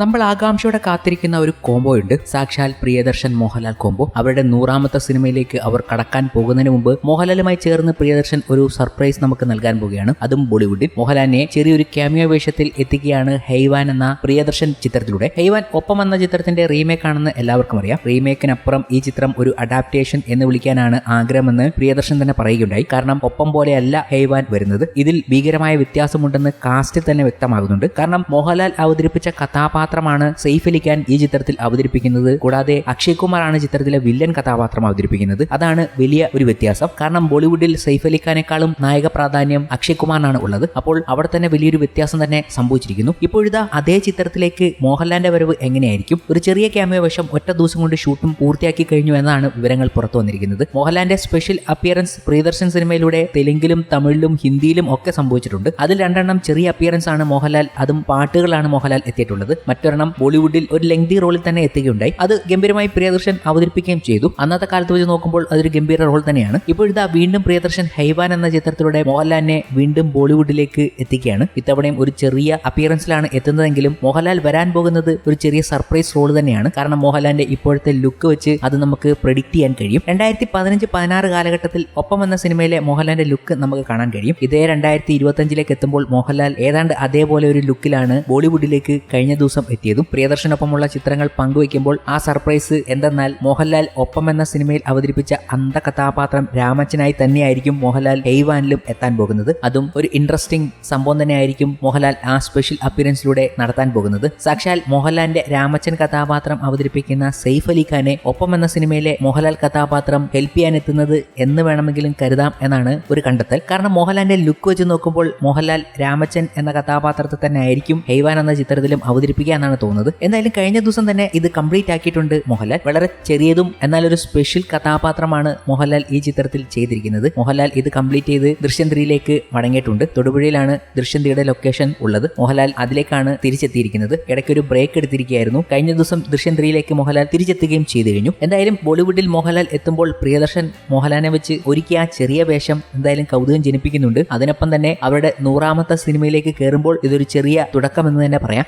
നമ്മൾ ആകാംക്ഷയോടെ കാത്തിരിക്കുന്ന ഒരു കോംബോ ഉണ്ട്. സാക്ഷാൽ പ്രിയദർശൻ മോഹൻലാൽ കോംബോ അവരുടെ നൂറാമത്തെ സിനിമയിലേക്ക് അവർ കടക്കാൻ പോകുന്നതിന് മുമ്പ് മോഹൻലാലുമായി ചേർന്ന് പ്രിയദർശൻ ഒരു സർപ്രൈസ് നമുക്ക് നൽകാൻ പോവുകയാണ്. അതും ബോളിവുഡിൽ. മോഹൻലാലിനെ ചെറിയൊരു ക്യാമിയോ വേഷത്തിൽ എത്തിക്കുകയാണ് ഹെയ്വാൻ എന്ന പ്രിയദർശൻ ചിത്രത്തിലൂടെ. ഹെയ്വാൻ ഒപ്പം എന്ന ചിത്രത്തിന്റെ റീമേക്ക് ആണെന്ന് എല്ലാവർക്കും അറിയാം. റീമേക്കിനപ്പുറം ഈ ചിത്രം ഒരു അഡാപ്റ്റേഷൻ എന്ന് വിളിക്കാനാണ് ആഗ്രഹമെന്ന് പ്രിയദർശൻ തന്നെ പറയുകയുണ്ടായി. കാരണം ഒപ്പം പോലെയല്ല ഹെയ്വാൻ വരുന്നത്. ഇതിൽ ഭീകരമായ വ്യത്യാസമുണ്ടെന്ന് കാസ്റ്റിൽ തന്നെ വ്യക്തമാകുന്നുണ്ട്. കാരണം മോഹൻലാൽ അവതരിപ്പിച്ച കഥാപാത്രമാണ് സെയ്ഫ് അലി ഖാൻ ഈ ചിത്രത്തിൽ അവതരിപ്പിക്കുന്നത്. കൂടാതെ അക്ഷയ് കുമാർ ആണ് ചിത്രത്തിലെ വില്ലൻ കഥാപാത്രം അവതരിപ്പിക്കുന്നത്. അതാണ് വലിയ ഒരു വ്യത്യാസം. കാരണം ബോളിവുഡിൽ സെയ്ഫ് അലി ഖാനേക്കാളും നായക പ്രാധാന്യം അക്ഷയ് കുമാറിനാണ് ഉള്ളത്. അപ്പോൾ അവിടെ തന്നെ വലിയൊരു വ്യത്യാസം തന്നെ സംഭവിച്ചിരിക്കുന്നു. ഇപ്പോഴിതാ അതേ ചിത്രത്തിലേക്ക് മോഹൻലാലിന്റെ വരവ് എങ്ങനെയായിരിക്കും? ഒരു ചെറിയ ക്യാമിയോ വശം ഒറ്റ ദിവസം കൊണ്ട് ഷൂട്ടും പൂർത്തിയാക്കി കഴിഞ്ഞു എന്നാണ് വിവരങ്ങൾ പുറത്തു വന്നിരിക്കുന്നത്. മോഹൻലാലിന്റെ സ്പെഷ്യൽ അപ്പിയറൻസ് പ്രിയദർശൻ സിനിമയിലൂടെ തെലുങ്കിലും തമിഴിലും ഹിന്ദിയിലും ഒക്കെ സംഭവിച്ചിട്ടുണ്ട്. അതിൽ രണ്ടെണ്ണം ചെറിയ അപ്പിയറൻസ് ആണ് മോഹൻലാൽ അതും പാട്ടുകളാണ് മോഹൻലാൽ എത്തിയിട്ടുള്ളത്. മറ്റൊരെണ്ണം ബോളിവുഡിൽ ഒരു ലെങ്തി റോളിൽ തന്നെ എത്തുകയുണ്ടായി. അത് ഗംഭീരമായി പ്രിയദർശൻ അവതരിപ്പിക്കുകയും ചെയ്തു. അന്നത്തെ കാലത്ത് വെച്ച് നോക്കുമ്പോൾ അതൊരു ഗംഭീര റോൾ തന്നെയാണ്. ഇപ്പോഴിതാ വീണ്ടും പ്രിയദർശൻ ഹൈവാൻ എന്ന ചിത്രത്തിലൂടെ മോഹൻലാലിനെ വീണ്ടും ബോളിവുഡിലേക്ക് എത്തിക്കുകയാണ്. ഇത്തവണയും ഒരു ചെറിയ അപ്പിയറൻസിലാണ് എത്തുന്നതെങ്കിലും മോഹൻലാൽ വരാൻ പോകുന്നത് ഒരു ചെറിയ സർപ്രൈസ് റോൾ തന്നെയാണ്. കാരണം മോഹൻലാലിന്റെ ഇപ്പോഴത്തെ ലുക്ക് വെച്ച് അത് നമുക്ക് പ്രെഡിക്റ്റ് ചെയ്യാൻ കഴിയും. രണ്ടായിരത്തി പതിനഞ്ച് പതിനാറ് കാലഘട്ടത്തിൽ ഒപ്പം എന്ന സിനിമയിലെ മോഹൻലാലിന്റെ ലുക്ക് നമുക്ക് കാണാൻ കഴിയും. ഇതേ രണ്ടായിരത്തി ഇരുപത്തഞ്ചിലേക്ക് എത്തുമ്പോൾ മോഹൻലാൽ ഏതാണ്ട് അതേപോലെ ഒരു ലുക്കിലാണ് ബോളിവുഡിലേക്ക് കഴിഞ്ഞ ദിവസം എത്തിയതും പ്രിയദർശനൊപ്പമുള്ള ചിത്രങ്ങൾ പങ്കുവയ്ക്കുമ്പോൾ ആ സർപ്രൈസ് എന്തെന്നാൽ മോഹൻലാൽ ഒപ്പം എന്ന സിനിമയിൽ അവതരിപ്പിച്ച അന്ധ കഥാപാത്രം രാമച്ചനായി തന്നെയായിരിക്കും മോഹൻലാൽ ഹെയ്വാനിലും എത്താൻ പോകുന്നത്. അതും ഒരു ഇൻട്രസ്റ്റിംഗ് സംഭവം തന്നെയായിരിക്കും മോഹൻലാൽ ആ സ്പെഷ്യൽ അപ്പിയറൻസിലൂടെ നടത്താൻ പോകുന്നത്. സാക്ഷാൽ മോഹൻലാലിന്റെ രാമച്ചൻ കഥാപാത്രം അവതരിപ്പിക്കുന്ന സെയ്ഫ് അലി ഖാനെ ഒപ്പം എന്ന സിനിമയിലെ മോഹൻലാൽ കഥാപാത്രം ഹെൽപ്പ് ചെയ്യാൻ എത്തുന്നത് എന്ന് വേണമെങ്കിലും കരുതാം എന്നാണ് ഒരു കണ്ടെത്തൽ. കാരണം മോഹൻലാലിന്റെ ലുക്ക് വെച്ച് നോക്കുമ്പോൾ മോഹൻലാൽ രാമച്ചൻ എന്ന കഥാപാത്രത്തെ തന്നെ ആയിരിക്കും ഹെയ്വാൻ എന്ന ചിത്രത്തിലും അവതരിപ്പിക്കുക എന്നാണ് തോന്നുന്നത്. എന്തായാലും കഴിഞ്ഞ ദിവസം തന്നെ ഇത് കംപ്ലീറ്റ് ആക്കിയിട്ടുണ്ട് മോഹൻലാൽ. വളരെ ചെറിയതും എന്നാൽ ഒരു സ്പെഷ്യൽ കഥാപാത്രമാണ് മോഹൻലാൽ ഈ ചിത്രത്തിൽ ചെയ്തിരിക്കുന്നത്. മോഹൻലാൽ ഇത് കംപ്ലീറ്റ് ചെയ്ത് ദൃശ്യം മടങ്ങിയിട്ടുണ്ട്. തൊടുപുഴയിലാണ് ദൃശ്യം ലൊക്കേഷൻ ഉള്ളത്. മോഹൻലാൽ അതിലേക്കാണ് തിരിച്ചെത്തിയിരിക്കുന്നത്. ഇടയ്ക്ക് ഒരു ബ്രേക്ക് എടുത്തിരിക്കുകയായിരുന്നു. കഴിഞ്ഞ ദിവസം ദൃശ്യം മോഹൻലാൽ തിരിച്ചെത്തുകയും ചെയ്തു കഴിഞ്ഞു. എന്തായാലും ബോളിവുഡിൽ മോഹൻലാൽ എത്തുമ്പോൾ പ്രിയദർശൻ മോഹൻലാലിനെ വെച്ച് ഒരുക്കിയ ആ ചെറിയ വേഷം എന്തായാലും കൗതുകം ജനിപ്പിക്കുന്നുണ്ട്. അതിനൊപ്പം തന്നെ അവരുടെ നൂറാമത്തെ സിനിമയിലേക്ക് കയറുമ്പോൾ ഇതൊരു ചെറിയ തുടക്കം എന്ന് തന്നെ പറയാം.